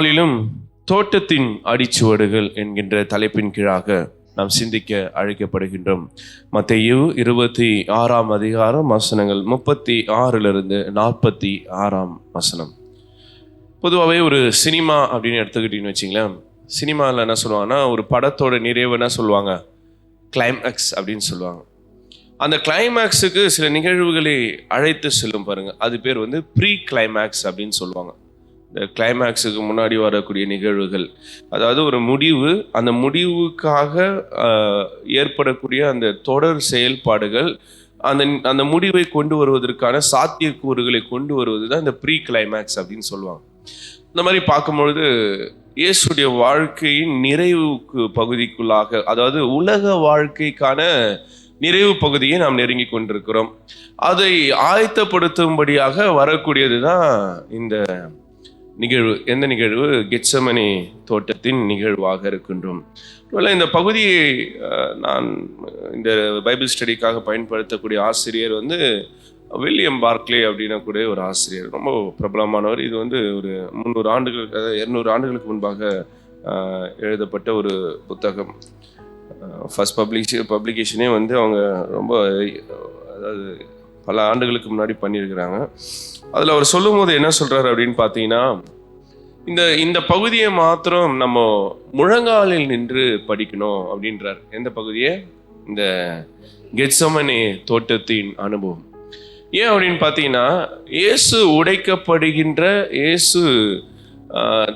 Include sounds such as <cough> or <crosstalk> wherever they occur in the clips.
நாளிலும் தோட்டத்தின் அடிச்சுவடுகள் என்கின்ற தலைப்பின் கீழாக நாம் சிந்திக்க அழைக்கப்படுகின்றோம். மத்தேயு இருபத்தி ஆறாம் அதிகாரம் வசனங்கள் முப்பத்தி ஆறிலிருந்து நாற்பத்தி ஆறாம் வசனம். பொதுவாகவே ஒரு சினிமா அப்படின்னு எடுத்துக்கிட்டீங்கன்னு வச்சிங்களேன். சினிமாவில் என்ன சொல்லுவாங்கன்னா ஒரு படத்தோட நிறைவு என்ன சொல்லுவாங்க? கிளைமேக்ஸ் அப்படின்னு சொல்லுவாங்க. அந்த கிளைமேக்ஸுக்கு சில நிகழ்வுகளை அழைத்து செல்லும் பாருங்கள் அது பேர் வந்து ப்ரீ கிளைமேக்ஸ் அப்படின்னு சொல்லுவாங்க. இந்த கிளைமேக்ஸுக்கு முன்னாடி வரக்கூடிய நிகழ்வுகள். அதாவது ஒரு முடிவு அந்த முடிவுக்காக ஏற்படக்கூடிய அந்த தொடர் செயல்பாடுகள் அந்த அந்த முடிவை கொண்டு வருவதற்கான சாத்தியக்கூறுகளை கொண்டு வருவது தான் இந்த ப்ரீ கிளைமேக்ஸ் அப்படின்னு சொல்லுவாங்க. இந்த மாதிரி பார்க்கும்பொழுது இயேசுடைய வாழ்க்கையின் நிறைவுக்கு பகுதிக்குள்ளாக அதாவது உலக வாழ்க்கைக்கான நிறைவு பகுதியை நாம் நெருங்கி கொண்டிருக்கிறோம். அதை ஆயத்தப்படுத்தும்படியாக வரக்கூடியது தான் இந்த நிகழ்வு எந்த நிகழ்வு? கெச்சமணி தோட்டத்தின் நிகழ்வாக இருக்கின்றோம். ஒருவேளை இந்த பகுதியை நான் இந்த பைபிள் ஸ்டடிக்காக பயன்படுத்தக்கூடிய ஆசிரியர் வந்து வில்லியம் பார்க்லே அப்படின்னா கூட ஒரு ஆசிரியர். ரொம்ப பிரபலமானவர். இது வந்து ஒரு முந்நூறு ஆண்டுகளுக்கு இரநூறு ஆண்டுகளுக்கு முன்பாக எழுதப்பட்ட ஒரு புத்தகம். ஃபர்ஸ்ட் பப்ளிஷ் பப்ளிகேஷனே வந்து அவங்க ரொம்ப அதாவது பல ஆண்டுகளுக்கு முன்னாடி பண்ணியிருக்கிறாங்க. அதில் அவர் சொல்லும்போது என்ன சொல்கிறார் அப்படின்னு பார்த்தீங்கன்னா இந்த இந்த பகுதியை மாத்திரம் நம்ம முழங்காலில் நின்று படிக்கணும் அப்படின்றார். எந்த பகுதியை? இந்த கெட்சமனே தோட்டத்தின் அனுபவம். ஏன் அப்படின்னு பார்த்தீங்கன்னா இயேசு உடைக்கப்படுகின்ற இயேசு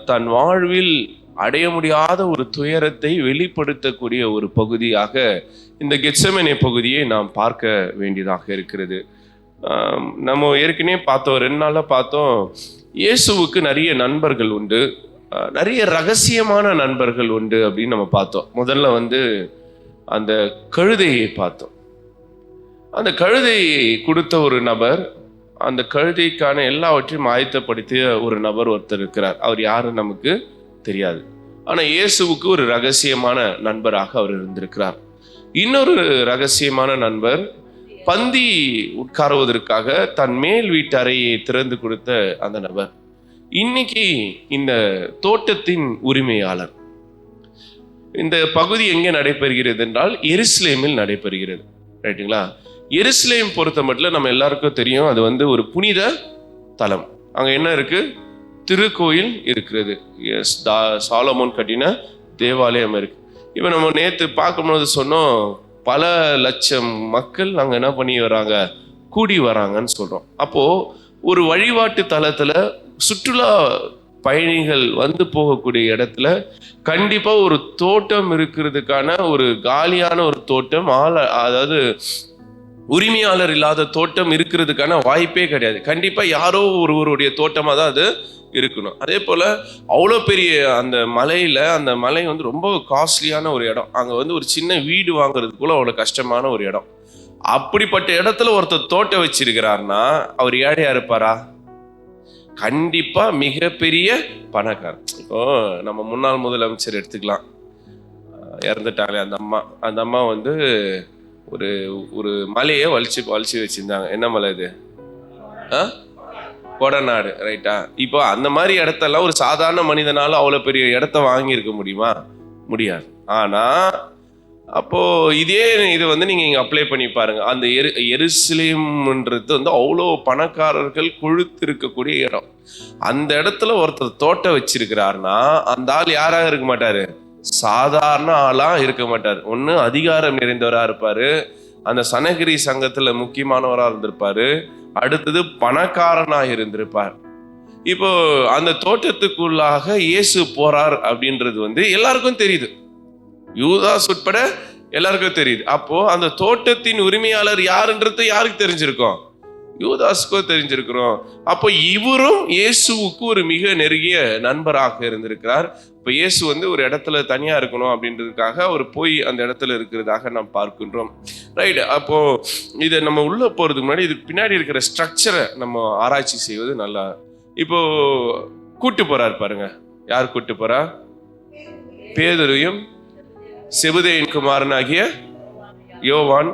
தன் வாழ்வில் அடைய முடியாத ஒரு துயரத்தை வெளிப்படுத்தக்கூடிய ஒரு பகுதியாக இந்த கெட்சமனே பகுதியை நாம் பார்க்க வேண்டியதாக இருக்கிறது. நம்ம ஏற்கனவே பார்த்தோம் ரெண்டு நாளாக பார்த்தோம் இயேசுவுக்கு நிறைய நண்பர்கள் உண்டு. நிறைய ரகசியமான நண்பர்கள் உண்டு அப்படின்னு நம்ம பார்த்தோம். முதல்ல வந்து அந்த கழுதையை பார்த்தோம். அந்த கழுதையை கொடுத்த ஒரு நபர் அந்த கழுதைக்கான எல்லாவற்றையும் ஆயத்தப்படுத்திய ஒரு நபர் ஒருத்தர் இருக்கிறார். அவர் யாருன்னு நமக்கு தெரியாது. ஆனால் இயேசுவுக்கு ஒரு ரகசியமான நண்பராக அவர் இருந்திருக்கிறார். இன்னொரு ரகசியமான நண்பர் பந்தி உட்காருவதற்காக தன் மேல் வீட்டு அறையை திறந்து கொடுத்த அந்த நபர் இன்னைக்கு இந்த தோட்டத்தின் உரிமையாளர். இந்த பகுதி எங்கே நடைபெறுகிறது என்றால் எருசலேமில் நடைபெறுகிறது. ரைட்டுங்களா? எருசலேம் பொறுத்த மட்டும் நம்ம எல்லாருக்கும் தெரியும் அது வந்து ஒரு புனித தலம். அங்கே என்ன இருக்கு? திருக்கோயில் இருக்கிறது. எஸ் தா சாலமோன் கட்டின தேவாலயம் இருக்கு. இப்போ நம்ம நேற்று பார்க்கும்போது சொன்னோம் பல லட்சம் மக்கள் நாங்கள் என்ன பண்ணி வராங்க? கூடி வராங்கன்னு சொல்கிறோம் அப்போது ஒரு வழிபாட்டு தலத்தில் சுற்றுலா பயணிகள் வந்து போகக்கூடிய இடத்துல கண்டிப்பாக ஒரு தோட்டம் இருக்கிறதுக்கான ஒரு காலியான ஒரு தோட்டம் ஆள அதாவது உரிமையாளர் இல்லாத தோட்டம் இருக்கிறதுக்கான வாய்ப்பே கிடையாது. கண்டிப்பாக யாரோ ஒருவருடைய தோட்டமாக தான் அது இருக்கணும். அதே போல் அவ்வளோ பெரிய அந்த மலையில் அந்த மலை வந்து ரொம்ப காஸ்ட்லியான ஒரு இடம். அங்கே வந்து ஒரு சின்ன வீடு வாங்குறதுக்குள்ள அவ்வளோ கஷ்டமான ஒரு இடம். அப்படிப்பட்ட இடத்துல ஒருத்தர் தோட்டம் வச்சிருக்கிறார்னா அவர் ஏழையா இருப்பாரா? கண்டிப்பாக மிகப்பெரிய பணக்காரர் இப்போ நம்ம முன்னாள் முதலமைச்சர் எடுத்துக்கலாம். இறந்துட்டாங்களே அந்த அம்மா. அந்த அம்மா வந்து ஒரு ஒரு மலையை வலிச்சு வலிச்சு வச்சுருந்தாங்க. என்ன மலை இது? ஆ? கொடநாடு ரைட்டா இப்போ அந்த மாதிரி இடத்தெல்லாம் ஒரு சாதாரண மனிதனாலும் அவ்வளோ பெரிய இடத்த வாங்கியிருக்க முடியுமா? முடியாது. ஆனால் அப்போது இதே இது வந்து நீங்கள் இங்கே அப்ளை பண்ணி பாருங்கள் அந்த எரு எருசலேம்ன்றது வந்து அவ்வளோ பணக்காரர்கள் கொழுத்து இருக்கக்கூடிய இடம். அந்த இடத்துல ஒருத்தர் தோட்டம் வச்சிருக்கிறாருன்னா அந்த ஆள் யாராக இருக்க மாட்டார்? சாதாரண ஆளாக இருக்க மாட்டார். ஒன்று அதிகாரம் நிறைந்தவராக இருப்பார். அந்த சனகிரி சங்கத்தில் முக்கியமானவராக இருந்திருப்பார். அடுத்தது பணக்காரனாக இருந்திருப்பார். இப்போ அந்த தோட்டத்துக்குள்ளாக இயேசு போறார் அப்படின்றது வந்து எல்லாருக்கும் தெரியுது. யூதாஸ் உட்பட எல்லாருக்கும் தெரியுது. அப்போ அந்த தோட்டத்தின் உரிமையாளர் யாருன்றது யாருக்கு தெரிஞ்சிருக்கோம்? யூதாஸ்க்கோ தெரிஞ்சிருக்கிறோம். அப்போ இவரும் இயேசுவுக்கு ஒரு மிக நெருங்கிய நண்பராக இருந்திருக்கிறார். இப்போ இயேசு வந்து ஒரு இடத்துல தனியாக இருக்கணும் அப்படின்றதுக்காக அவர் போய் அந்த இடத்துல இருக்கிறதாக நாம் பார்க்கின்றோம். ரைட் அப்போது இதை நம்ம உள்ளே போகிறதுக்கு முன்னாடி இதுக்கு பின்னாடி இருக்கிற ஸ்ட்ரக்சரை நம்ம ஆராய்ச்சி செய்வது நல்லா. இப்போது கூட்டு போகிறார் பாருங்க. யார் கூட்டு போகிறா பேதுரையும் செபுதேயின் குமாரனாகிய யோவான்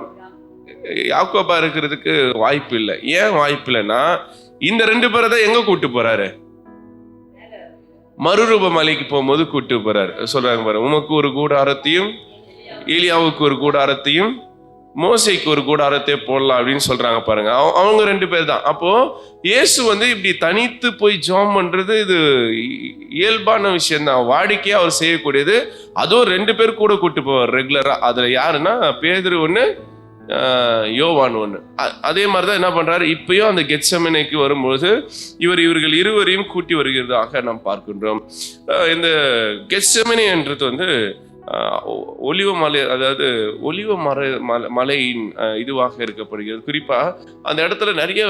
யாக்கோபா இருக்கிறதுக்கு வாய்ப்பு இல்லை. ஏன் வாய்ப்பு இல்லைன்னா இந்த ரெண்டு பேரை தான் எங்க கூட்டு போறாரு? மறுரூப மலைக்கு போகும்போது கூட்டு போறாரு. சொல்றாங்க பாரு உமக்கு ஒரு கூடாரத்தையும் ஈலியாவுக்கு ஒரு கூடாரத்தையும் மோசைக்கு ஒரு கூடாரத்தை போடலாம் அப்படின்னு சொல்றாங்க பாருங்க. அவ- அவங்க ரெண்டு பேர் தான். அப்போ இயேசு வந்து இப்படி தனித்து போய் ஜெபம் பண்றது இது இயல்பான விஷயம் தான். வாடிக்கையா அவர் செய்யக்கூடியது அதுவும் ரெண்டு பேர் கூட கூட்டு போவார். ரெகுலரா. அதுல யாருன்னா பேதர் ஒன்று யோவான் ஒன்று அதே மாதிரி தான் என்ன பண்ணுறாரு இப்பயும் அந்த கெச்சமனைக்கு வரும்பொழுது இவர் இவர்கள் இருவரையும் கூட்டி வருகிறதாக நாம் பார்க்கின்றோம். இந்த கெட்சமனை என்றது வந்து ஒலிவ மலை அதாவது ஒலிவ மலை மலையின் இதுவாக இருக்கப்படுகிறது. குறிப்பாக அந்த இடத்துல நிறைய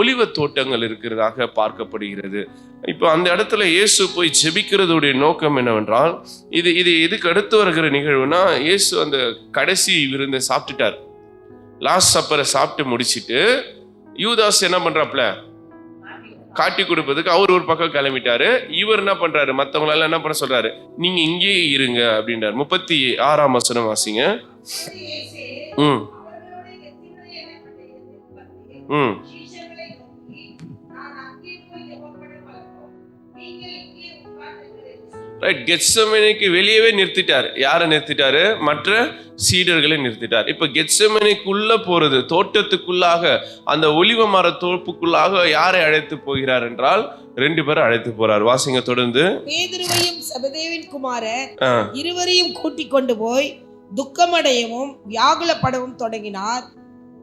ஒலிவ தோட்டங்கள் இருக்கிறதாக பார்க்கப்படுகிறது. இப்போ அந்த இடத்துல இயேசு போய் ஜெபிக்கிறதுடைய நோக்கம் என்னவென்றால் இது இது எதுக்கு அடுத்து வருகிற நிகழ்வுனா இயேசு அந்த கடைசி விருந்தை சாப்பிட்டுட்டார். லாஸ்ட் சப்பரை சாப்பிட்டு முடிச்சிட்டு யூதாஸ் என்ன பண்றாப்ல காட்டி கொடுப்பதுக்கு அவர் ஒரு பக்கம் கிளம்பிட்டாரு. இவர் என்ன பண்றாரு? மத்தவங்க எல்லாம் என்ன பண்ண சொல்றாரு? நீங்க இங்கேயே இருங்க அப்படின்றாரு. முப்பத்தி ஆறாம் வசனம் வாசிங்க. ம். ம். ரைட் கெட்சமனைக்கு வெளியவே நிறுத்திட்டார். யாரை நிறுத்திட்டாரு? மற்ற சீடர்களை நிறுத்திட்டார். இப்ப கெட்சமனைக்குள்ள போறது தோட்டத்துக்குள்ளாக அந்த ஒலிவ மர தோப்புக்குள்ளாக யாரை அழைத்து போகிறார் என்றால் ரெண்டு பேரை அழைத்து போறார். வாசிங்க தொடர்ந்து. பேதுருவையும் சபதேவின் குமாரர் ஆ, இருவரையும் கூட்டிக் கொண்டு போய் துக்கமடையவும் வியாகுலப்படவும் தொடங்கினார்.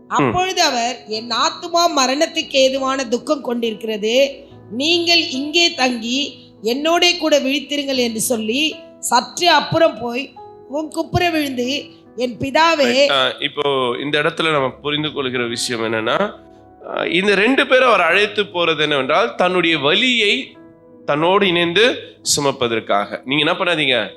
அப்பொழுது அவர் என் ஆத்துமா மரணத்துக்கு ஏதுவான துக்கம் கொண்டிருக்கிறது. நீங்கள் இங்கே தங்கி என்னோட கூட விழித்திருங்கள் என்று சொல்லி சற்று அப்புறம் போய் உன் குப்புற விழுந்து என் பிதாவே இப்போ இந்த இடத்துல நம்ம புரிந்து கொள்கிற விஷயம் என்னன்னா இந்த ரெண்டு பேரும் அவர் அழைத்து போறது என்னவென்றால் தன்னுடைய வலியை தன்னோடு இணைந்து சுமப்பதற்காக. நீங்க என்ன பண்ணாதீங்க?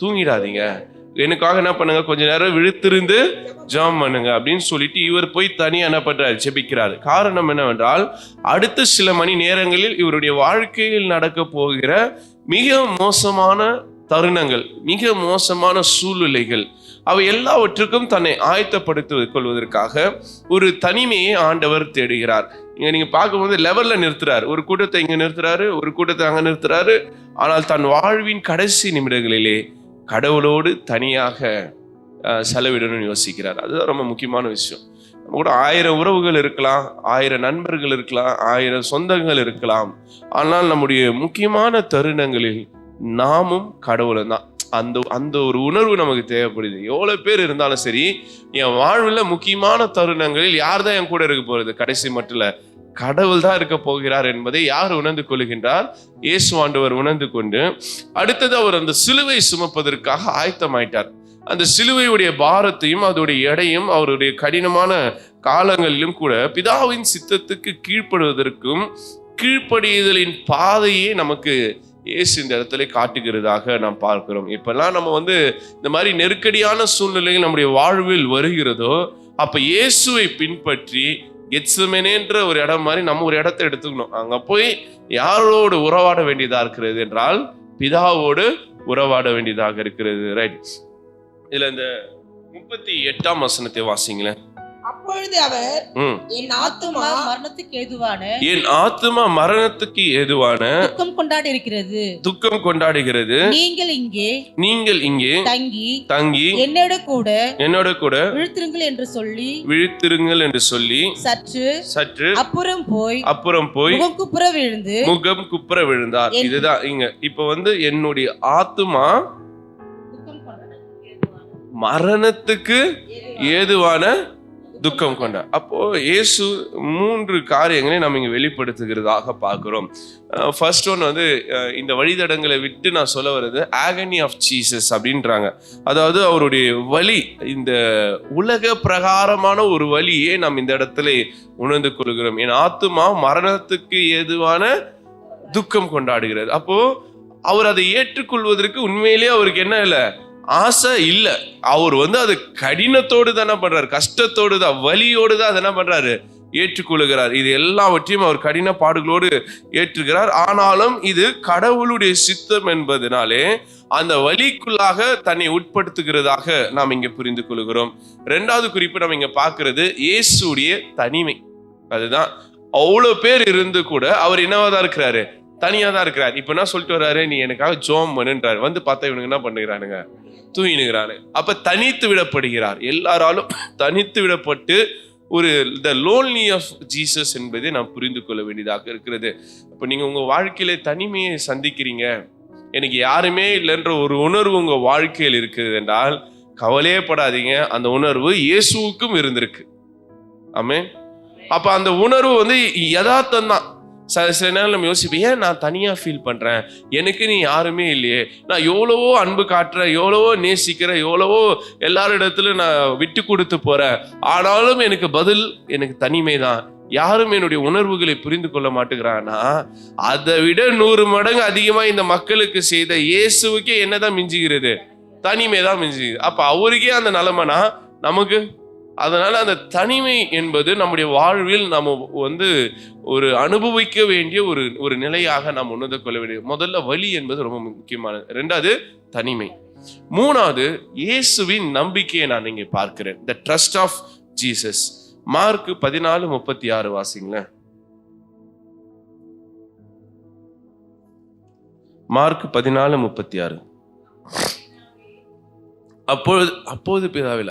தூங்கிடாதீங்க. எனக்காக என்ன பண்ணுங்க? கொஞ்ச நேரம் விழுத்திருந்து ஜாம் பண்ணுங்க அப்படின்னு சொல்லிட்டு இவர் போய் தனியாக என்ன பண்றாரு? ஜெபிக்கிறாரு. காரணம் என்னவென்றால் அடுத்த சில மணி நேரங்களில் இவருடைய வாழ்க்கையில் நடக்க போகிற மிக மோசமான தருணங்கள் மிக மோசமான சூழ்நிலைகள் அவை எல்லாவற்றுக்கும் தன்னை ஆயத்தப்படுத்தி கொள்வதற்காக ஒரு தனிமையை ஆண்டவர் தேடுகிறார். இங்க நீங்க பார்க்கும்போது லெவல்ல நிறுத்துறாரு. ஒரு கூட்டத்தை இங்க நிறுத்துறாரு ஒரு கூட்டத்தை அங்க நிறுத்துறாரு. ஆனால் தன் வாழ்வின் கடைசி நிமிடங்களிலே கடவுளோடு தனியாக செலவிடணும்னு யோசிக்கிறார். அதுதான் ரொம்ப முக்கியமான விஷயம். நம்ம கூட ஆயிரம் உறவுகள் இருக்கலாம் ஆயிரம் நண்பர்கள் இருக்கலாம் ஆயிரம் சொந்தங்கள் இருக்கலாம். ஆனால் நம்முடைய முக்கியமான தருணங்களில் நாமும் கடவுளும் தான். அந்த அந்த ஒரு உணர்வு நமக்கு தேவைப்படுது. எவ்வளோ பேர் இருந்தாலும் சரி என் வாழ்வில் முக்கியமான தருணங்களில் யார் தான் என் கூட இருக்க போகிறது கடைசி மட்டும் கடவுள் தான் இருக்க போகிறார் என்பதை யார் உணர்ந்து கொள்கின்றார்? இயேசு ஆண்டவர் உணர்ந்து கொண்டு அடுத்தது அவர் அந்த சிலுவை சுமப்பதற்காக ஆயத்தமாயிட்டார். அந்த சிலுவையுடைய பாரத்தையும் அதோடைய எடையும் அவருடைய கடினமான காலங்களிலும் கூட பிதாவின் சித்தத்துக்கு கீழ்ப்படுவதற்கும் கீழ்ப்படியுதலின் பாதையே நமக்கு இயேசு இந்த இடத்துல காட்டுகிறதாக நாம் பார்க்கிறோம். இப்பெல்லாம் நம்ம வந்து இந்த மாதிரி நெருக்கடியான சூழ்நிலைகள் நம்முடைய வாழ்வில் வருகிறதோ அப்ப இயேசுவை பின்பற்றி எட்சுமெனேன்ற ஒரு இடம் மாதிரி நம்ம ஒரு இடத்த எடுத்துக்கணும். அங்கே போய் யாரோடு உறவாட வேண்டியதாக இருக்கிறது என்றால் பிதாவோடு உறவாட வேண்டியதாக இருக்கிறது. ரைட் இதில் இந்த முப்பத்தி எட்டாம் வசனத்தை வாசிங்களேன். அப்பொழுது அவர். என் ஆத்துமா மரணத்துக்கு ஏதுவான என் ஆத்துமா மரணத்துக்கு ஏதுவான துக்கம் கொண்டாடி இருக்கிறது துக்கம் கொண்டாடுகிறது. நீங்கள் இங்கே நீங்கள் இங்கே தங்கி தங்கி என்னோட கூட என்னோட கூட விழுத்திருங்கள் என்று சொல்லி விழித்திருங்கள் என்று சொல்லி சற்று சற்று அப்புறம் போய் அப்புறம் போய் முகங்குப்புற விழுந்து முகம் குப்புற விழுந்தார். இதுதான் இங்க. இப்ப வந்து என்னுடைய ஆத்துமா மரணத்துக்கு ஏதுவான துக்கம் கொண்டார் அப்போ இயேசு மூன்று காரியங்களை நம்ம இங்க வெளிப்படுத்துகிறதாக பார்க்குறோம். ஃபர்ஸ்ட் ஒன் வந்து இந்த வழிதடங்களை விட்டு நான் சொல்ல வர்றது ஆகனி ஆஃப் ஜீசஸ் அப்படின்றாங்க. அதாவது அவருடைய வழி இந்த உலக பிரகாரமான ஒரு வழியே நாம் இந்த இடத்துல உணர்ந்து கொள்கிறோம். என் ஆத்துமா மரணத்துக்கு ஏதுவான துக்கம் கொண்டாடுகிறது. அப்போ அவர் அதை ஏற்றுக்கொள்வதற்கு உண்மையிலேயே அவருக்கு என்ன இல்லை? ஆசை இல்லை. அவர் வந்து அது கடினத்தோடு தான் என்ன பண்றாரு கஷ்டத்தோடு தான் வலியோடு தான் அதை என்ன பண்றாரு. ஏற்றுக்கொள்கிறார். இது எல்லாவற்றையும் அவர் கடின பாடுகளோடு ஏற்றுகிறார். ஆனாலும் இது கடவுளுடைய சித்தம் என்பதனாலே அந்த வலிக்குள்ளாக தன்னை உட்படுத்துகிறதாக நாம் இங்கே புரிந்து கொள்கிறோம். ரெண்டாவது குறிப்பு நம்ம இங்கே பார்க்கறது இயேசுடைய தனிமை. அதுதான். அவ்வளோ பேர் இருந்து கூட அவர் என்னவா தான் இருக்கிறாரு? தனியாக தான் இருக்கிறார். இப்போ என்ன சொல்லிட்டு வர்றாரு? நீ எனக்காக ஜோம் பண்ணுன்றார். வந்து பார்த்தா இவனுக்கு என்ன பண்ணுகிறானுங்க? தூங்கினுகிறானு. அப்போ தனித்து விடப்படுகிறார். எல்லாராலும் தனித்து விடப்பட்டு ஒரு த லோன்லி ஆஃப் ஜீசஸ் என்பதை நாம் புரிந்து கொள்ள வேண்டியதாக இருக்கிறது. இப்போ நீங்கள் உங்கள் வாழ்க்கையில தனிமையை சந்திக்கிறீங்க. எனக்கு யாருமே இல்லைன்ற ஒரு உணர்வு உங்கள் வாழ்க்கையில் இருக்குது என்றால் கவலையே படாதீங்க. அந்த உணர்வு இயேசுவுக்கும் இருந்திருக்கு. ஆமே அப்போ அந்த உணர்வு வந்து யதார்த்தம் தான் சில சில நேரம் நம்ம யோசிப்போம் ஏன் நான் தனியாக ஃபீல் பண்ணுறேன் எனக்கு நீ யாருமே இல்லையே. நான் எவ்வளவோ அன்பு காட்டுறேன் எவ்வளவோ நேசிக்கிறேன் எவ்வளவோ எல்லாரிடத்துல நான் விட்டு கொடுத்து போகிறேன் ஆனாலும் எனக்கு பதில் எனக்கு தனிமை தான் யாரும் என்னுடைய உணர்வுகளை புரிந்து கொள்ள மாட்டேங்கிறான்னா அதை விட நூறு மடங்கு அதிகமாக இந்த மக்களுக்கு செய்த இயேசுவுக்கே என்னதான் மிஞ்சுகிறது? தனிமை தான் மிஞ்சுகிறது. அப்போ அவருக்கே அந்த நிலைமைனா நமக்கு அதனால் அந்த தனிமை என்பது நம்முடைய வாழ்வில் நம்ம வந்து ஒரு அனுபவிக்க வேண்டிய ஒரு ஒரு நிலையாக நாம் உணர்ந்து கொள்ள வேண்டிய முதல்ல வலி என்பது ரொம்ப முக்கியமானது. ரெண்டாவது தனிமை. மூணாவது இயேசுவின் நம்பிக்கையை நான் இங்கே பார்க்கிறேன். The trust of Jesus Mark பதினாலு முப்பத்தி ஆறு வாசிங்களேன். மார்க் பதினாலு முப்பத்தி ஆறு அப்பொழுது அப்போது பிதாவில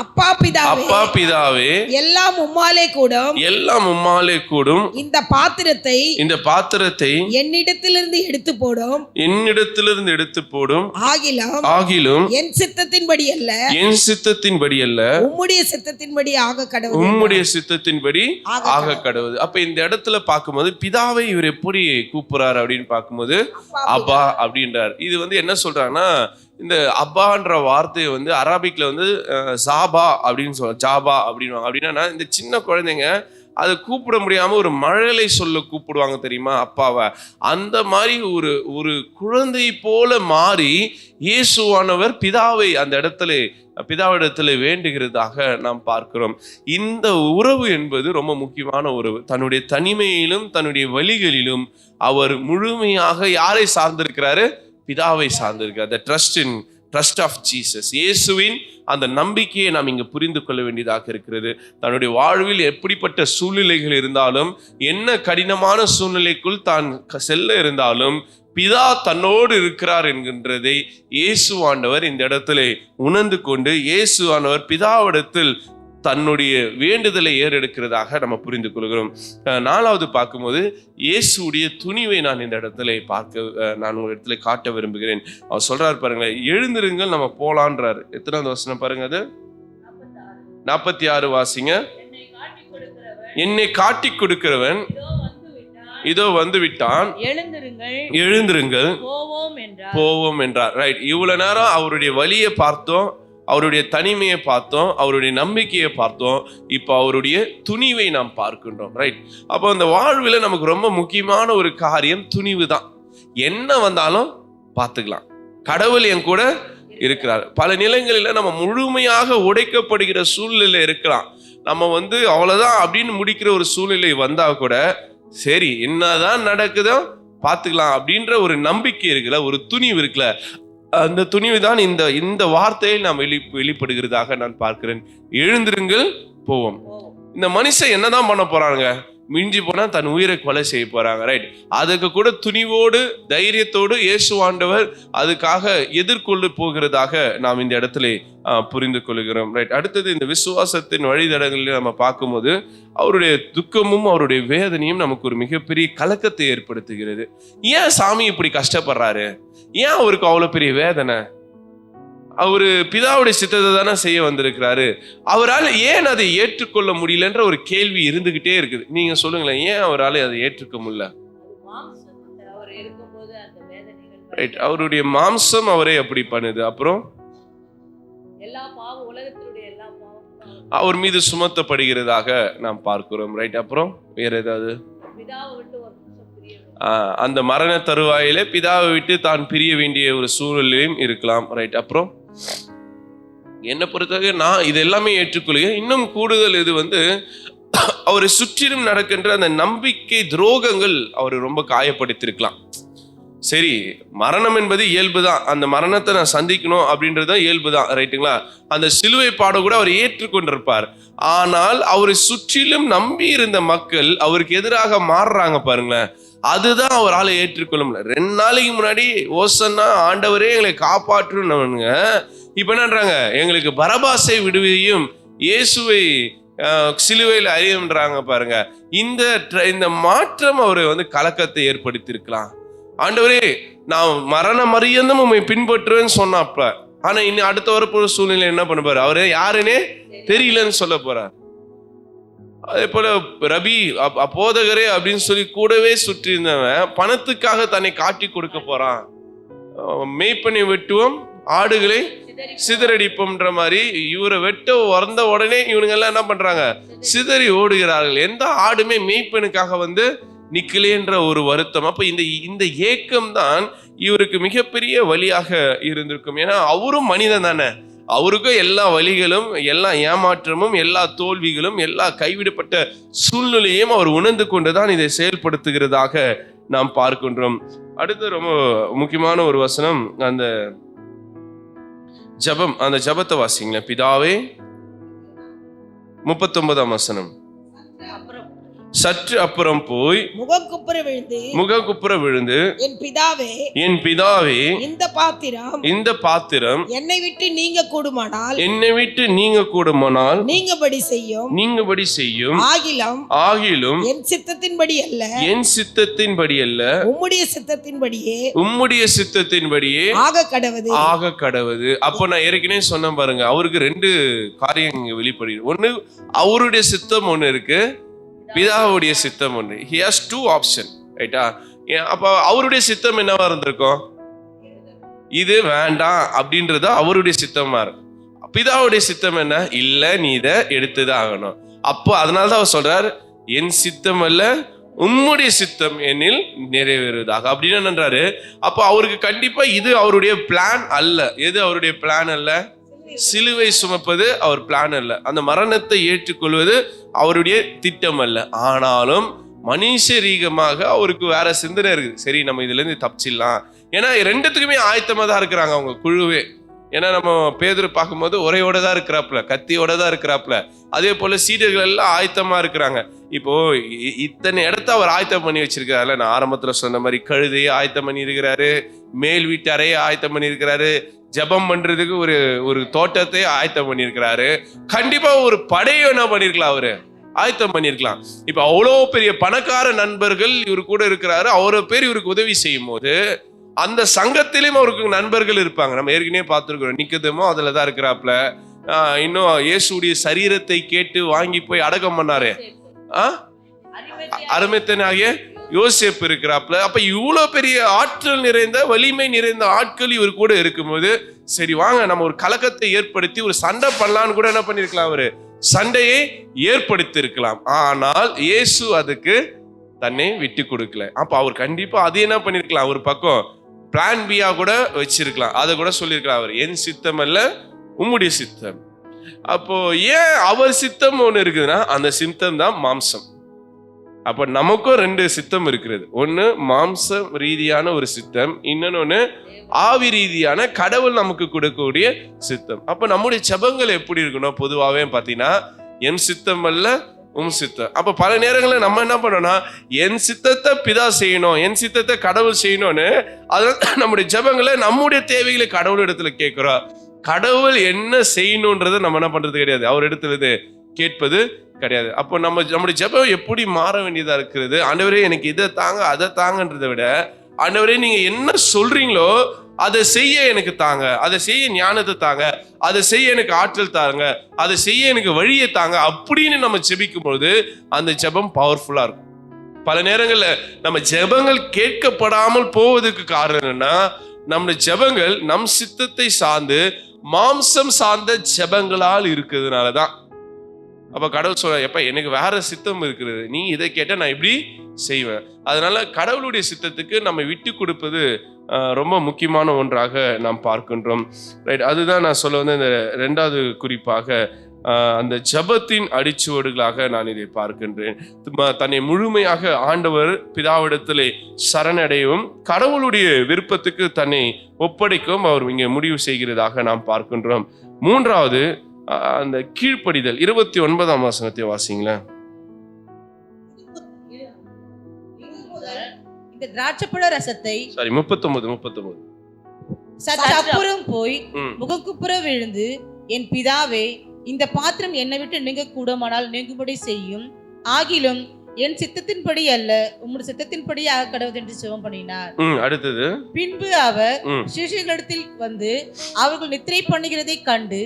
அப்பா பிதாவே அப்பா பிதாவே எல்லாம் உம்மாலே கூடும். எல்லாம் உம்மாலே கூடும். இந்த பாத்திரத்தை இந்த பாத்திரத்தை என்னிடத்திலிருந்து எடுத்து போடும். என்னிடத்திலிருந்து எடுத்து போடும். ஆகிலும் ஆகிலும் என் சித்தத்தின்படி அல்ல என் சித்தத்தின்படி அல்ல உம்முடைய சித்தத்தின்படி ஆக கடவுள் உம்முடைய சித்தத்தின்படி ஆக கடவுது அப்ப இந்த இடத்துல பார்க்கும்போது பிதாவை இவர் எப்படி கூப்பிடுறாரு அப்படின்னு பார்க்கும்போது அப்பா அப்பா அப்படின்றார். இது வந்து என்ன சொல்றாங்கன்னா இந்த அப்பான்ற வார்த்தையை வந்து அராபிக்கில் வந்து சாபா அப்படின்னு சொல்ல சாபா அப்படின்வாங்க அப்படின்னா இந்த சின்ன குழந்தைங்க அதை கூப்பிட முடியாம ஒரு மழலை சொல்ல கூப்பிடுவாங்க தெரியுமா அப்பாவை? அந்த மாதிரி ஒரு ஒரு குழந்தை போல மாறி இயேசுவானவர் பிதாவை அந்த இடத்துல பிதாவிடத்தில் வேண்டுகிறதாக நாம் பார்க்கிறோம். இந்த உறவு என்பது ரொம்ப முக்கியமான உறவு. தன்னுடைய தனிமையிலும் தன்னுடைய வழிகளிலும் அவர் முழுமையாக யாரை சார்ந்திருக்கிறாரு? பிதாவை சார்ந்திருக்கிறார் the trust in trust of Jesus இயேசுவின் அந்த நம்பிக்கையை நாம் இங்கு புரிந்து கொள்ள வேண்டியதாக இருக்கிறது. தன்னுடைய வாழ்வில் எப்படிப்பட்ட சூழ்நிலைகள் இருந்தாலும் என்ன கடினமான சூழ்நிலைக்குள் தான் செல்ல இருந்தாலும் பிதா தன்னோடு இருக்கிறார் என்கின்றதை இயேசுவாண்டவர் இந்த இடத்துல உணர்ந்து கொண்டு இயேசுவானவர் பிதாவிடத்தில் தன்னுடைய வேண்டுதலை ஏறெடுக்கிறதாக நம்ம புரிந்து கொள்கிறோம் நாலாவது பார்க்கும்போது இயேசுடைய துணிவை நான் இந்த இடத்துல பார்க்க நான் ஒரு இடத்துல காட்ட விரும்புகிறேன். அவர் சொல்றாரு பாருங்களேன் எழுந்திருங்கள் நம்ம போலான்றாரு. எத்தனாவது வசனம் பாருங்க அது. நாற்பத்தி ஆறு வாசிங்க. என்னை காட்டி கொடுக்கிறவன் இதோ வந்து விட்டான் எழுந்திருங்கள். எழுந்திருங்கள். போவோம் என்றார். போவோம் என்றார். ரைட் இவ்வளவு நேரம் அவருடைய வழியை பார்த்தோம். அவருடைய தனிமையை பார்த்தோம் அவருடைய நம்பிக்கையை பார்த்தோம் இப்போ அவருடைய துணிவை நாம் பார்க்கின்றோம் ரைட் அப்போ அந்த வாழ்வில் நமக்கு ரொம்ப முக்கியமான ஒரு காரியம் துணிவு தான். என்ன வந்தாலும் பார்த்துக்கலாம். கடவுள் என் கூட இருக்கிறார். பல நிலைகளில் நம்ம முழுமையாக உடைக்கப்படுகிற சூழ்நிலை இருக்கலாம். நம்ம வந்து அவ்வளோதான் அப்படின்னு முடிக்கிற ஒரு சூழ்நிலை வந்தால் கூட சரி என்னதான் நடக்குதோ பார்த்துக்கலாம் அப்படின்ற ஒரு நம்பிக்கை இருக்குல்ல ஒரு துணிவு இருக்குல்ல அந்த துணிவு தான் இந்த இந்த வார்த்தையில் நாம் வெளி வெளிப்படுகிறதாக நான் பார்க்கிறேன். எழுந்திருங்கள் போவோம். இந்த மனுஷன் என்னதான் பண்ண போறாங்க மிஞ்சி போனா தன் உயிரை கொலை செய்ய போறாங்க ரைட் அதுக்கு கூட துணிவோடு தைரியத்தோடு இயேசுவாண்டவர் அதுக்காக எதிர்கொள்ள போகிறதாக நாம் இந்த இடத்துல புரிந்து கொள்கிறோம் ரைட் அடுத்தது இந்த விசுவாசத்தின் வழிதடங்களில் நம்ம பார்க்கும்போது அவருடைய துக்கமும் அவருடைய வேதனையும் நமக்கு ஒரு மிகப்பெரிய கலக்கத்தை ஏற்படுத்துகிறது. ஏன் சாமி இப்படி கஷ்டப்படுறாரு? ஏன் அவருக்கு அவ்வளோ பெரிய வேதனை? அவர் பிதாவுடைய சித்தத்தை தானே செய்ய வந்திருக்கிறாரு. அவரால் ஏன் அதை ஏற்றுக்கொள்ள முடியலன்ற ஒரு கேள்வி இருந்துகிட்டே இருக்குது. நீங்க சொல்லுங்களேன் ஏன் அவரால் அதை ஏற்றுக்க முடியல? ரைட் அவருடைய மாம்சம் அவரே அப்படி பண்ணுது. அப்புறம்? அவர் மீது சுமத்தப்படுகிறதாக நாம் பார்க்கிறோம். ரைட் அப்புறம் வேற ஏதாவது? அந்த மரண தருவாயிலே பிதாவை விட்டு தான் பிரிய வேண்டிய ஒரு சூழலிலும் இருக்கலாம். ரைட் அப்புறம்? என்னை பொறுத்தவரை நான் இது எல்லாமே ஏற்றுக்கொள்கிறேன். இன்னும் கூடுதல் இது வந்து அவரை சுற்றிலும் நடக்கின்ற அந்த நம்பிக்கை துரோகங்கள் அவரை ரொம்ப காயப்படுத்தியிருக்கலாம் சரி மரணம் என்பது இயல்பு தான். அந்த மரணத்தை நான் சந்திக்கணும் அப்படின்றது தான் இயல்பு தான். ரைட்டுங்களா அந்த சிலுவை பாட கூட அவர் ஏற்றுக்கொண்டிருப்பார். ஆனால் அவரை சுற்றிலும் நம்பி இருந்த மக்கள் அவருக்கு எதிராக மாறுறாங்க பாருங்களேன். அதுதான் அவரால் ஏற்றுக்கொள்ள முடியல ரெண்டு நாளைக்கு முன்னாடி ஓசன்னா ஆண்டவரே எங்களை காப்பாற்றுனவனுங்க இப்ப என்னன்றாங்க? எங்களுக்கு பரபாசை விடுவியும் இயேசுவை சிலுவையில் அறியும்ன்றாங்க பாருங்க. இந்த இந்த மாற்றம் அவர் வந்து கலக்கத்தை ஏற்படுத்தியிருக்கலாம். ஆண்டவரே நான் மரண மரியந்தும் உண்மை பின்பற்றுவேன்னு சொன்னாப்ப ஆனா இன்னும் அடுத்த வரப்போற சூழ்நிலை என்ன பண்ண போறாரு? அவரு யாருன்னே தெரியலன்னு சொல்ல போறார். அதே போல ரபி அப்- அப்போதகரே அப்படின்னு சொல்லி கூடவே சுற்றி இருந்தவன் பணத்துக்காக தன்னை காட்டி கொடுக்க போறான். அஹ் மேய்ப்பனை வெட்டுவோம் ஆடுகளை சிதறடிப்போம்ன்ற மாதிரி இவரை வெட்ட வந்த உடனே இவனுங்க எல்லாம் என்ன பண்றாங்க? சிதறி ஓடுகிறார்கள். எந்த ஆடுமே மேய்ப்பனுக்காக வந்து நிக்கலேன்ற ஒரு வருத்தம். அப்ப இந்த இந்த ஏக்கம் தான் இவருக்கு மிகப்பெரிய வழியாக இருந்திருக்கும். ஏன்னா அவரும் மனிதன் தானே. அவருக்கும் எல்லா வழிகளும் எல்லா ஏமாற்றமும் எல்லா தோல்விகளும் எல்லா கைவிடப்பட்ட சூழ்நிலையும் அவர் உணர்ந்து கொண்டுதான் இதை செயல்படுத்துகிறதாக நாம் பார்க்கின்றோம். அடுத்து ரொம்ப முக்கியமான ஒரு வசனம் அந்த ஜெபம் அந்த ஜபத்தை வாசிங்களேன். பிதாவே முப்பத்தொன்பதாம் வசனம். சற்று அப்புறம் போய் முகம் குப்புற விழுந்து முகங்குப்புற விழுந்து என் பிதாவே என் பிதாவே இந்த பாத்திரம் இந்த பாத்திரம் என்னை விட்டு நீங்க கூடுமானால் என்னை விட்டு நீங்க கூடுமானால் நீங்கபடி செய்யும். நீங்கபடி செய்யும். ஆகிலம் ஆகிலும் என் சித்தத்தின்படி அல்ல. என் சித்தத்தின்படி அல்ல. உம்முடைய சித்தத்தின்படியே உம்முடைய சித்தத்தின்படியே ஆக கடவுது. ஆக கடவுது. அப்போ நான் ஏற்கனவே சொன்னேன் பாருங்க அவருக்கு ரெண்டு காரியம் வெளிப்படுகிறது. ஒண்ணு அவருடைய சித்தம் ஒண்ணு இருக்கு. பிதாவுடைய சித்தம் ஒன்று. ஹி ஹாஸ் டூ ஆப்ஷன் ரைட்டா அப்போ அவருடைய சித்தம் என்னவா இருந்திருக்கும்? இது வேண்டாம் அப்படின்றது அவருடைய சித்தமா இருக்கும் பிதாவுடைய சித்தம் என்ன? இல்லை நீ இதை எடுத்துதான் ஆகணும். அப்போ அதனால தான் அவர் சொல்றார் என் சித்தம் அல்ல உம்முடைய சித்தம் என்னில் நிறைவேறுவதாக. அப்படின்னு என்னன்றாரு. அப்போ அவருக்கு கண்டிப்பா இது அவருடைய பிளான் அல்ல. எது அவருடைய பிளான் அல்ல? சிலுவை சுமப்பது அவர் பிளான் அல்ல. அந்த மரணத்தை ஏற்றுக்கொள்வது அவருடைய திட்டம் அல்ல. ஆனாலும் மனுஷரீகமாக அவருக்கு வேற சிந்தனை இருக்குது. சரி நம்ம இதுலேருந்து தப்பிச்சிடலாம். ஏன்னா ரெண்டுத்துக்குமே ஆயத்தமாக தான் இருக்கிறாங்க அவங்க குழுவே. ஏன்னா நம்ம பேதர் பார்க்கும்போது உரையோட தான் இருக்கிறாப்புல கத்தியோட தான் இருக்கிறாப்புல. அதே போல் சீடர்கள் எல்லாம் ஆயத்தமாக இருக்கிறாங்க. இப்போ இ- இத்தனை இடத்த அவர் ஆயத்தம் பண்ணி வச்சிருக்காருல்ல நான் ஆரம்பத்தில் சொன்ன மாதிரி கழுதையை ஆயத்தம் பண்ணி இருக்கிறாரு மேல் வீட்டு அறையை ஆயத்தம் பண்ணி இருக்கிறாரு ஜெபம் பண்றதுக்கு ஒரு ஒரு தோட்டத்தை ஆயத்தம் பண்ணியிருக்கிறாரு. கண்டிப்பா ஒரு படையை என்ன பண்ணிருக்கலாம் அவரு. ஆயத்தம் பண்ணியிருக்கலாம் இப்ப அவ்வளோ பெரிய பணக்கார நண்பர்கள் இவர் கூட இருக்கிறாரு. அவ்வளோ பேர் இவருக்கு உதவி செய்யும் போது அந்த சங்கத்திலும் அவருக்கு நண்பர்கள் இருப்பாங்க. நம்ம ஏற்கனவே பார்த்துருக்கிறோம். நிக்கதமோ அதுல தான் இருக்கிறாப்ல இன்னும் இயேசுடைய சரீரத்தை கேட்டு வாங்கி போய் அடக்கம் பண்ணாரு. ஆ? அருமைத்தனாகிய யோசிப்பு இருக்கிறாப்ல அப்ப இவ்வளோ பெரிய ஆற்றல் நிறைந்த வலிமை நிறைந்த ஆட்கள் இவர் கூட இருக்கும்போது சரி வாங்க நம்ம ஒரு கலக்கத்தை ஏற்படுத்தி ஒரு சண்டை பண்ணலான்னு கூட என்ன பண்ணிருக்கலாம் அவரு? சண்டையை ஏற்படுத்தி இருக்கலாம் ஆனால் இயேசு அதுக்கு தன்னை விட்டு கொடுக்கல. அப்ப அவர் கண்டிப்பா அது என்ன பண்ணிருக்கலாம்? ஒரு பக்கம் பிளான் பியா கூட வச்சிருக்கலாம். அதை கூட சொல்லியிருக்கலாம் அவர். என் சித்தம் அல்ல உம்முடைய சித்தம். அப்போ ஏன் அவர் சித்தம் ஒன்று இருக்குதுன்னா அந்த சித்தம் தான் மாம்சம். அப்ப நமக்கும் ரெண்டு சித்தம் இருக்கிறது. ஒன்று மாம்சம் ரீதியான ஒரு சித்தம் இன்னொன்னு ஆவி ரீதியான கடவுள் நமக்கு கொடுக்கக்கூடிய சித்தம். அப்ப நம்முடைய ஜெபங்கள் எப்படி இருக்கணும் பொதுவாகவே பார்த்தீங்கன்னா என் சித்தம் அல்ல உம் சித்தம். அப்ப பல நேரங்களில் நம்ம என்ன பண்ணோம்னா என் சித்தத்தை பிதா செய்யணும் என் சித்தத்தை கடவுள் செய்யணும்னு அதனால <clears throat> நம்முடைய ஜெபங்களை நம்முடைய தேவைகளை கடவுள் இடத்துல கேட்குறோம். கடவுள் என்ன செய்யணுன்றதை நம்ம என்ன பண்றது கிடையாது. அவர் இடத்துல கேட்பது கிடையாது. அப்போ நம்ம நம்முடைய ஜெபம் எப்படி மாற வேண்டியதாக இருக்கிறது? ஆண்டவரே எனக்கு இதை தாங்க அதை தாங்கன்றதை விட ஆண்டவரே நீங்க என்ன சொல்றீங்களோ அதை செய்ய எனக்கு தாங்க. அதை செய்ய ஞானத்தை தாங்க. அதை செய்ய எனக்கு ஆற்றல் தாங்க. அதை செய்ய எனக்கு வழியை தாங்க. அப்படின்னு நம்ம ஜெபிக்கும் பொழுது அந்த ஜெபம் பவர்ஃபுல்லாக இருக்கும். பல நேரங்களில் நம்ம ஜெபங்கள் கேட்கப்படாமல் போவதற்கு காரணம் என்னன்னா நம்முடைய ஜெபங்கள் நம் சித்தத்தை சார்ந்து மாம்சம் சார்ந்த ஜெபங்களால் இருக்கிறதுனால தான் அப்போ கடவுள் சொல்ற எப்ப எனக்கு வேற சித்தம் இருக்கிறது நீ இதை கேட்டால் நான் இப்படி செய்வேன். அதனால கடவுளுடைய சித்தத்துக்கு நம்ம விட்டு கொடுப்பது ரொம்ப முக்கியமான ஒன்றாக நாம் பார்க்கின்றோம். ரைட் அதுதான் நான் சொல்ல வந்து இந்த ரெண்டாவது குறிப்பாக அந்த ஜபத்தின் அடிச்சுவடுகளாக நான் இதை பார்க்கின்றேன். தன்னை முழுமையாக ஆண்டவர் பிதாவிடத்திலே சரணடையவும் கடவுளுடைய விருப்பத்துக்கு தன்னை ஒப்படைக்கவும் அவர் இங்கே முடிவு செய்கிறதாக நாம் பார்க்கின்றோம். மூன்றாவது அந்த கீழ்ப்படிதல் இருபத்தி ஒன்பதாம் வசனத்தை வாசிங்களேன். இந்த திராட்சைப்பழ ரசத்தை சாரி முப்பத்தொன்பது முப்பத்தொன்பது. சற்று அப்புறம் போய் ம். முகக்குப்புற விழுந்து என் பிதாவே இந்த பாத்திரம் என்னை விட்டு நீங்க கூடுமானால் நீங்கும்படி செய்யும். ஆகிலும் என் சித்தத்தின்படி அல்ல உம்முடைய சித்தத்தின்படி ஆக கடவுது என்று சிவம் பண்ணினார். அடுத்தது. பின்பு அவர் ம். சிஷியர்களிடத்தில் வந்து அவர்கள் நித்திரை பண்ணுகிறதை கண்டு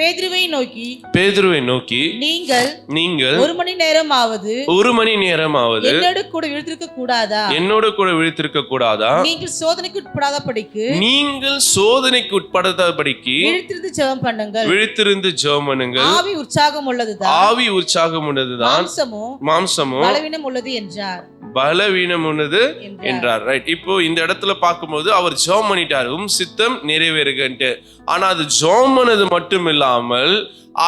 பேதுருவை நோக்கி பேதுருவை நோக்கி நீங்கள் நீங்கள் ஒரு மணி நேரமாவது ஒரு மணி நேரமாவது என்னோடு கூட விழுத்திருக்க கூடாதா? என்னோட கூட விழித்திருக்க கூடாதா? நீங்கள் சோதனைக்கு உட்படாதபடிக்கு நீங்கள் சோதனைக்கு உட்படாதபடிக்கு இழுத்திருந்து ஜெபம் பண்ணுங்கள். விழித்திருந்து ஜெபம் பண்ணுங்கள். ஆவி உற்சாகம் உள்ளதுதான். ஆவி உற்சாகம் உள்ளதுதான். மாம்சமோ மாம்சமும் பலவீனம் உள்ளது என்றார். பலவீனம் உள்ளது என்றார். ரைட் இப்போ இந்த இடத்துல பார்க்கும்போது அவர் ஜோம் பண்ணிட்டார். உம் சித்தம் நிறைவேறுகன்ட்டு. ஆனா அது ஜோம் பண்ணது மட்டும் இல்லாமல்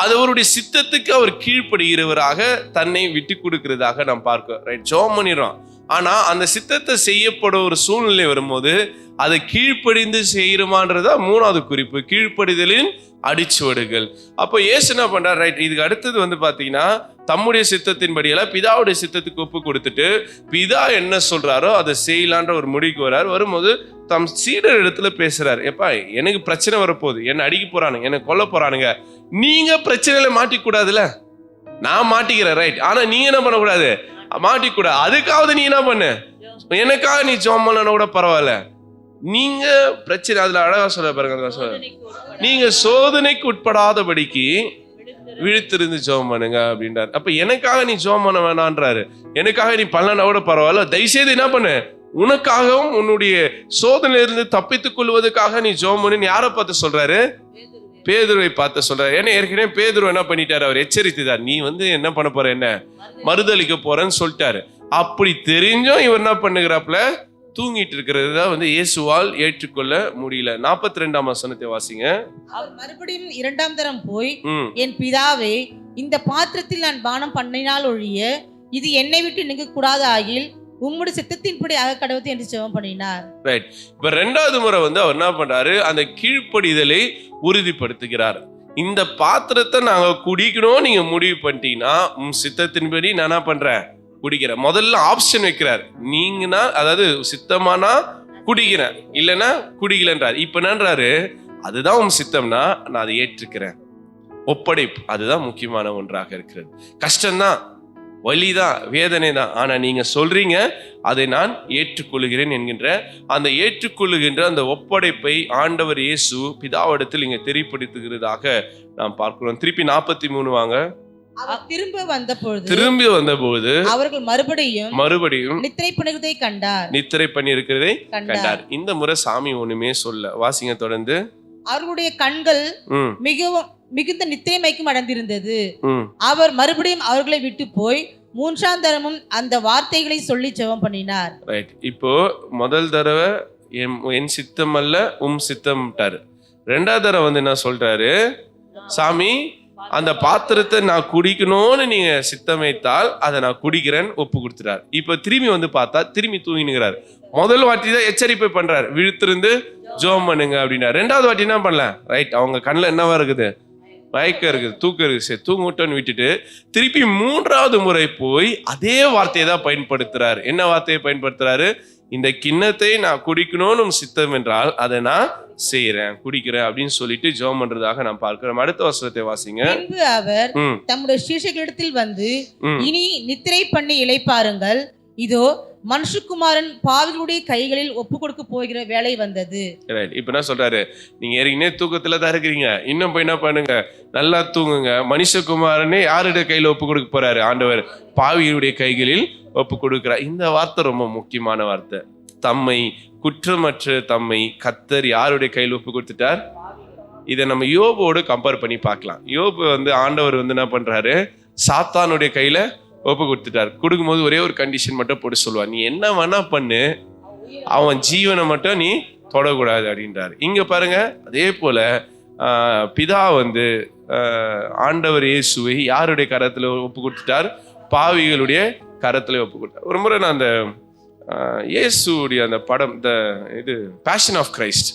அது அவருடைய சித்தத்துக்கு அவர் கீழ்ப்படுகிறவராக தன்னை விட்டு கொடுக்கிறதாக நாம் பார்க்கிறோம் ரைட் ஜோம் பண்ணிடுறோம். ஆனா அந்த சித்தத்தை செய்யப்பட ஒரு சூழ்நிலை வரும்போது அதை கீழ்ப்படிந்து செய்யணுமான்றதா மூணாவது குறிப்பு. கீழ்ப்படிதலின் அடிச்சுவடுகள். அப்போ இயேசு என்ன பண்றார்? ரைட் இதுக்கு அடுத்தது வந்து பாத்தீங்கன்னா தம்முடைய சித்தத்தின்படியெல்லாம் பிதாவுடைய சித்தத்துக்கு ஒப்பு கொடுத்துட்டு பிதா என்ன சொல்றாரோ அதை செய்யலான்ற ஒரு முடிவுக்கு வரார் வரும்போது தம் சீடர் இடத்துல பேசுறாரு. எப்பா எனக்கு பிரச்சனை வரப்போகுது. என்ன அடிக்க போறானுங்க என்ன கொல்ல போறானுங்க. நீங்க பிரச்சனையில மாட்டிக்கூடாதுல நான் மாட்டிக்கிறேன் ரைட் ஆனா நீங்க என்ன பண்ணக்கூடாது? மாட்டிக்கூடாது அதுக்காவது நீ என்ன பண்ணு? எனக்காக நீ ஜோம் பண்ணனா கூட பரவாயில்ல. நீங்க பிரச்சனை அதுல அழகா சொல்ல பாருங்க சொல்ல சோதனைக்கு நீங்க சோதனைக்கு உட்படாதபடிக்கு விழுத்திருந்து விழித்திருந்து ஜெபம் பண்ணுங்க அப்படின்றாரு. அப்ப எனக்காக நீ ஜோம் பண்ண வேணான்றாரு. எனக்காக நீ பண்ணனா கூட பரவாயில்ல. தயவுசெய்து என்ன பண்ணு? உனக்காகவும் உன்னுடைய சோதனையிலிருந்து தப்பித்துக் கொள்வதற்காக நீ ஜோம் பண்ணு யாரை பார்த்து சொல்றாரு? பேதுருவை பார்த்து சொல்றாரு. ஏன்னா ஏற்கனவே பேதுரு என்ன பண்ணிட்டாரு? அவர் எச்சரித்துதார். நீ வந்து என்ன பண்ண போற என்ன? மறுதளிக்க போறேன்னு சொல்லிட்டாரு. அப்படி தெரிஞ்சும் இவர் என்ன பண்ணுகிறாப்ல தூங்கிட்டு இருக்கிறது தான் வந்து இயேசுவால் ஏற்றுக்கொள்ள முடியல. நாற்பத்தி ரெண்டாம் வசனத்தை வாசிங்க. அவர் மறுபடியும் இரண்டாம் தரம் போய் என் பிதாவே இந்த பாத்திரத்தில் நான் பானம் பண்ணினால் ஒழிய இது என்னை விட்டு நீங்க கூடாத ஆகில் உம்முடைய சித்தத்தின்படி ஆக கடவுது என்று ஜெபம் பண்ணினார். இப்ப ரெண்டாவது முறை வந்து அவர் என்ன பண்றாரு? அந்த கீழ்ப்படிதலை உறுதிப்படுத்துகிறார். இந்த பாத்திரத்தை நாங்க குடிக்கணும் நீங்க முடிவு பண்ணிட்டீங்கன்னா உம் சித்தத்தின்படி நான் என்ன பண்றேன்? குடிக்கிறேன் முதல்ல ஆப்ஷன் வைக்கிறார். நீங்கன்னா அதாவது சித்தமானா குடிக்கிறேன் இல்லைன்னா குடிக்கலன்றார். இப்ப என்னன்றாரு? அதுதான் உன் சித்தம்னா நான் அதை ஏற்றுக்கிறேன். ஒப்படைப்பு. அதுதான் முக்கியமான ஒன்றாக இருக்கிறது. கஷ்டம்தான். வலிதான். வேதனை தான் ஆனா நீங்க சொல்றீங்க அதை நான் ஏற்றுக்கொள்கிறேன் என்கின்ற அந்த ஏற்றுக்கொள்ளுகின்ற அந்த ஒப்படைப்பை ஆண்டவர் இயேசு பிதாவிடத்தில் இங்க தெரிப்படுத்துகிறதாக நாம் பார்க்கிறோம். திருப்பி நாற்பத்தி மூணு வாங்க. திரும்ப வந்த பொழுது திரும்பி வந்தபோது அவர்கள் மறுபடியும் மறுபடியும் நித்திரை பண்ணுகிறதை கண்டார். நித்திரை பண்ணி இருக்கிறதை கண்டார். இந்த முறை சாமி ஒண்ணுமே சொல்ல வாசிங்க தொடர்ந்து. அவர்களுடைய கண்கள் மிகவும் மிகுந்த நித்திரை மயக்கம் அடைந்திருந்தது அவர் மறுபடியும் அவர்களை விட்டு போய் மூன்றாம் தரமும் அந்த வார்த்தைகளை சொல்லி ஜெபம் பண்ணினார். ரைட் இப்போ முதல் தடவை என் என் சித்தம் அல்ல உம் சித்தம்ட்டாரு. ரெண்டாவது தடவை வந்து என்ன சொல்றாரு? சாமி அந்த பாத்திரத்தை நான் குடிக்கணும்னு நீங்க சித்தம் வைத்தால் அதை நான் குடிக்கிறேன் ஒப்பு கொடுத்துறாரு இப்ப திரும்பி வந்து பார்த்தா திரும்பி தூங்கினுங்கிறாரு. முதல் வாட்டி தான் எச்சரிப்பை பண்றாரு. விழுத்திருந்து ஜோம் பண்ணுங்க அப்படின்னா ரெண்டாவது வாட்டி என்ன பண்ணல? ரைட் அவங்க கண்ணில் என்னவா இருக்குது? மயக்கம் இருக்குது தூக்கம் இருக்குது. சரி தூங்க விட்டோன்னு விட்டுட்டு திருப்பி மூன்றாவது முறை போய் அதே வார்த்தையை தான் பயன்படுத்துறாரு. என்ன வார்த்தையை பயன்படுத்துறாரு? இந்த கிண்ணத்தை நான் குடிக்கணும்னு சித்தம் என்றால் அதை நான் செய்யறேன் குடிக்கிறேன் அப்படின்னு சொல்லிட்டு ஜெபம் பண்றதாக நான் பார்க்கிறோம். அடுத்த வசனத்தை வாசிங்க. பின்பு அவர் தம்முடைய சீஷர்களிடத்தில் வந்து இனி நித்திரை பண்ணி இளைப்பாருங்கள். இதோ மனுஷகுமாரன் பாவிகளுடைய கைகளில் ஒப்பு கொடுக்க போகிற வேலை வந்தது. இப்போ என்ன சொல்றாரு? நீங்க ஏற்கனவே தூக்கத்துல தான் இருக்கிறீங்க. இன்னும் போய் என்ன பண்ணுங்க? நல்லா தூங்குங்க. மனுஷகுமாரனே யாருடைய கையில ஒப்பு கொடுக்க போறாரு? ஆண்டவர் பாவியுடைய கைகளில் ஒப்பு கொடுக்கிறார் இந்த வார்த்தை ரொம்ப முக்கியமான வார்த்தை. தம்மை குற்றமற்ற தம்மை கத்தர் யாருடைய கையில் ஒப்பு கொடுத்துட்டார் இதை நம்ம யோபோடு கம்பேர் பண்ணி பார்க்கலாம். யோபு வந்து ஆண்டவர் வந்து என்ன பண்றாரு? சாத்தானுடைய கையில ஒப்பு கொடுத்துட்டார் கொடுக்கும்போது ஒரே ஒரு கண்டிஷன் மட்டும் போட்டு சொல்லுவார். நீ என்ன வேணா பண்ணு. அவன் ஜீவனை மட்டும் நீ தொடக்கூடாது அப்படின்றாரு. இங்க பாருங்க அதே போல பிதா வந்து ஆண்டவர் இயேசுவை யாருடைய கரத்துல ஒப்பு கொடுத்துட்டார் பாவிகளுடைய கரத்தில் ஒப்பு கொடுத்தார் ஒரு முறை நான் அந்த இயேசுடைய அந்த படம் இந்த இது பேஷன் ஆஃப் கிரைஸ்ட்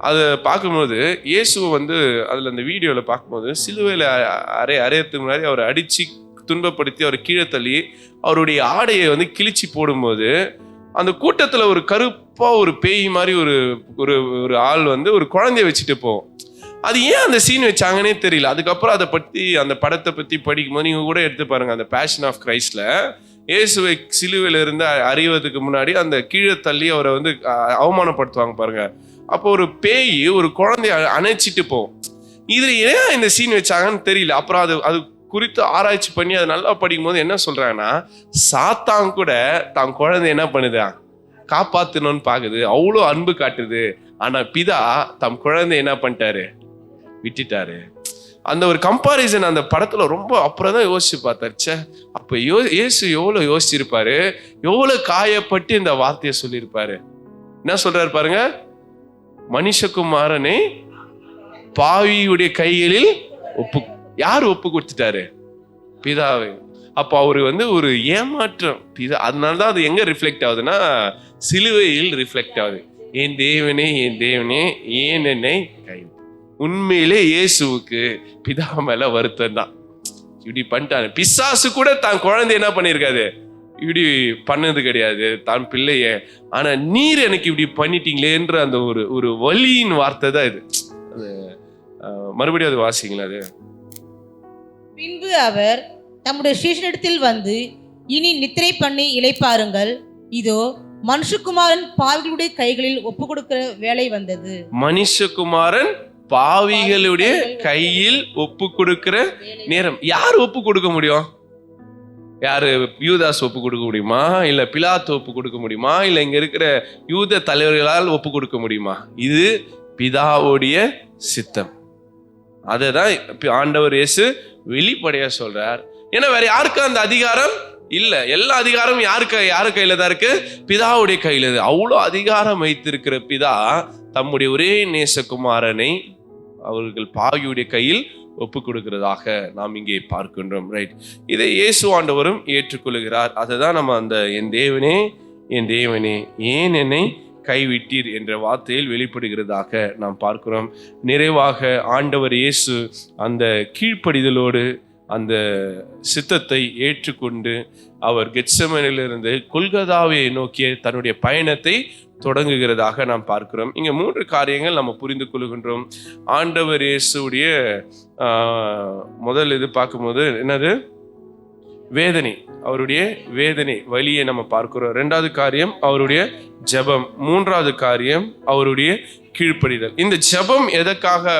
அதை பார்க்கும்போது இயேசு வந்து அதில் அந்த வீடியோவில் பார்க்கும்போது சிலுவையில் அரை அரையறதுக்கு முன்னாடி அவரை அடித்து துன்பப்படுத்தி அவரை கீழே தள்ளி அவருடைய ஆடையை வந்து கிழிச்சு போடும்போது அந்த கூட்டத்தில் ஒரு கருப்பாக ஒரு பேய் மாதிரி ஒரு ஒரு ஒரு ஆள் வந்து ஒரு குழந்தைய வச்சுட்டு போவோம் அது ஏன் அந்த சீன் வச்சாங்கன்னே தெரியல. அதுக்கப்புறம் அதை பற்றி அந்த படத்தை பற்றி படிக்கும்போது நீங்கள் கூட எடுத்து பாருங்கள் அந்த பேஷன் ஆஃப் கிரைஸ்டில் இயேசுவை சிலுவையில் இருந்து அறிவதுக்கு முன்னாடி அந்த கீழே தள்ளி அவரை வந்து அவமானப்படுத்துவாங்க பாருங்கள் அப்போ ஒரு பேய் ஒரு குழந்தைய அ- அணைச்சிட்டு போகும். இதில் ஏன் இந்த சீன் வச்சாங்கன்னு தெரியல. அப்புறம் அது அது குறித்து ஆராய்ச்சி பண்ணி அதை நல்லா படிக்கும்போது என்ன சொல்கிறாங்கன்னா சாத்தான் கூட தான் குழந்தை என்ன பண்ணுதா? காப்பாற்றணும்னு பார்க்குது அவ்வளோ அன்பு காட்டுது. ஆனால் பிதா தம் குழந்தை என்ன பண்ணிட்டாரு? விட்டுட்டாரு. அந்த ஒரு கம்பாரிசன் அந்த படத்துல ரொம்ப அப்புறம் தான் யோசிச்சு பார்த்தாரு ச்சே அப்ப யோ இயேசு எவ்வளவு யோசிச்சிருப்பாரு? எவ்வளவு காயப்பட்டு இந்த வார்த்தையை சொல்லியிருப்பாரு? என்ன சொல்றாரு பாருங்க? மனுஷகுமாரனை பாவியுடைய கைகளில் ஒப்பு யார் ஒப்பு கொடுத்துட்டாரு? பிதாவை. அப்போ அவர் வந்து ஒரு ஏமாற்றம். பிதா அதனால தான் அது எங்கே ரிஃப்ளெக்ட் ஆகுதுன்னா சிலுவையில் ரிஃப்ளெக்ட் ஆகுது. என் தேவனே என் தேவனே ஏன் என்னை கை உண்மையிலே இயேசுவுக்கு பிதா மேல வருத்தம் தான். இப்படி பண்ணிட்டாங்க பிசாசு கூட தான் குழந்தை என்ன பண்ணியிருக்காது இப்படி பண்ணது கிடையாது. தான் பிள்ளைய. ஆனா நீர் எனக்கு இப்படி பண்ணிட்டீங்களேன்ற அந்த ஒரு ஒரு வலியின் வார்த்தை தான் இது. அது மறுபடியும் அது வாசிங்களா அது. பின்பு அவர் தம்முடைய சீஷனிடத்தில் வந்து இனி நித்திரை பண்ணி இளைப்பாருங்கள். இதோ மனுஷகுமாரன் பாவிகளுடைய கைகளில் ஒப்பு கொடுக்கிற வேலை வந்தது. மனுஷகுமாரன் பாவிகளுடைய கையில் ஒப்பு கொடுக்கிற நேரம். யார் ஒப்பு கொடுக்க முடியும்? யாரு யூதாஸ் ஒப்பு கொடுக்க முடியுமா? இல்ல பிலாத்து ஒப்பு கொடுக்க முடியுமா? இல்ல இங்க இருக்கிற யூத தலைவர்களால் ஒப்பு கொடுக்க முடியுமா? இது பிதாவுடைய சித்தம். அதை தான் ஆண்டவர் இயேசு வெளிப்படையா சொல்றார். ஏன்னா வேற யாருக்கு அந்த அதிகாரம் இல்லை எல்லா அதிகாரமும் யாருக்கு யாரு கையில தான் இருக்கு? பிதாவுடைய கையில அவ்வளோ அதிகாரம் வைத்திருக்கிற பிதா தம்முடைய ஒரே நேசகுமாரனை அவர்கள் பாவியுடைய கையில் ஒப்பு கொடுக்கிறதாக நாம் இங்கே பார்க்கின்றோம் ரைட் இதை இயேசு ஆண்டவரும் ஏற்றுக்கொள்கிறார். அதை தான் நம்ம அந்த என் தேவனே என் தேவனே ஏன் என்னை கைவிட்டீர்? என்ற வார்த்தையில் வெளிப்படுகிறதாக நாம் பார்க்கிறோம். நிறைவாக ஆண்டவர் இயேசு அந்த கீழ்ப்படிதலோடு அந்த சித்தத்தை ஏற்றுக்கொண்டு அவர் கெட்சமனிலிருந்து கொல்கதாவை நோக்கிய தன்னுடைய பயணத்தை தொடங்குகிறதாக நாம் பார்க்கிறோம். இங்கே மூன்று காரியங்கள் நம்ம புரிந்து கொள்கின்றோம். ஆண்டவர் இயேசுடைய முதல் இது பார்க்கும்போது என்னது? வேதனை. அவருடைய வேதனை வழியை நம்ம பார்க்கிறோம். ரெண்டாவது காரியம் அவருடைய ஜெபம். மூன்றாவது காரியம் அவருடைய கீழ்ப்படிதல். இந்த ஜெபம் எதற்காக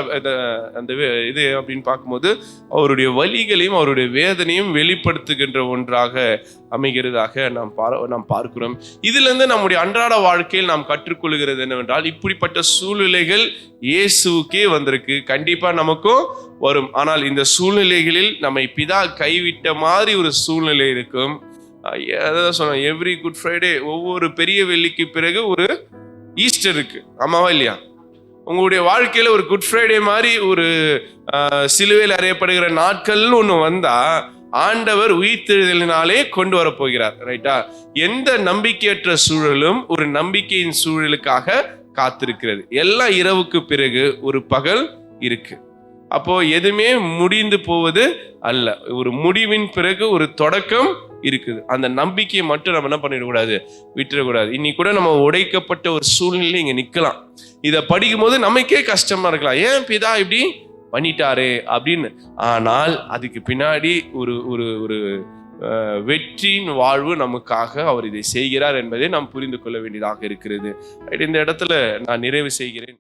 அந்த வே- இது அப்படின்னு பார்க்கும்போது அவருடைய வழிகளையும் அவருடைய வேதனையும் வெளிப்படுத்துகின்ற ஒன்றாக அமைகிறதாக நாம் பார நாம் பார்க்கிறோம். இதிலிருந்து நம்முடைய அன்றாட வாழ்க்கையில் நாம் கற்றுக்கொள்கிறது என்னவென்றால் இப்படிப்பட்ட சூழ்நிலைகள் இயேசுக்கே வந்திருக்கு. கண்டிப்பாக நமக்கும் வரும். ஆனால் இந்த சூழ்நிலைகளில் நம்மை பிதா கைவிட்ட மாதிரி ஒரு சூழ்நிலை இருக்கும். அதான் சொன்னேன் எவ்ரி குட் ஃப்ரைடே ஒவ்வொரு பெரிய வெள்ளிக்கு பிறகு ஒரு ஈஸ்டர் இருக்கு. ஆமாவா இல்லையா? உங்களுடைய வாழ்க்கையில ஒரு குட் ஃப்ரைடே மாதிரி ஒரு சிலுவையில் அறையப்படுகிற நாட்கள்னு ஒன்று வந்தா ஆண்டவர் உயிர்த்தெழுதலினாலே கொண்டு வரப்போகிறார் ரைட்டா எந்த நம்பிக்கையற்ற சூழலும் ஒரு நம்பிக்கையின் சூழலுக்காக காத்திருக்கிறது. எல்லாம் இரவுக்கு பிறகு ஒரு பகல் இருக்கு. அப்போ எதுவுமே முடிந்து போவது அல்ல. ஒரு முடிவின் பிறகு ஒரு தொடக்கம் இருக்குது. அந்த நம்பிக்கையை மட்டும் நம்ம என்ன பண்ணிடக்கூடாது விட்டுறக்கூடாது இன்னைக்கு கூட நம்ம உடைக்கப்பட்ட ஒரு சூழ்நிலை இங்கே நிற்கலாம் இதை படிக்கும்போது நமக்கே கஷ்டமாக இருக்கலாம். ஏன் பிதா இப்படி பண்ணிட்டாரு அப்படின்னு. ஆனால் அதுக்கு பின்னாடி ஒரு ஒரு ஒரு வெற்றியின் வாழ்வு நமக்காக அவர் இதை செய்கிறார் என்பதை நாம் புரிந்து கொள்ள வேண்டியதாக இருக்கிறது. இந்த இடத்துல நான் நிறைவு செய்கிறேன்.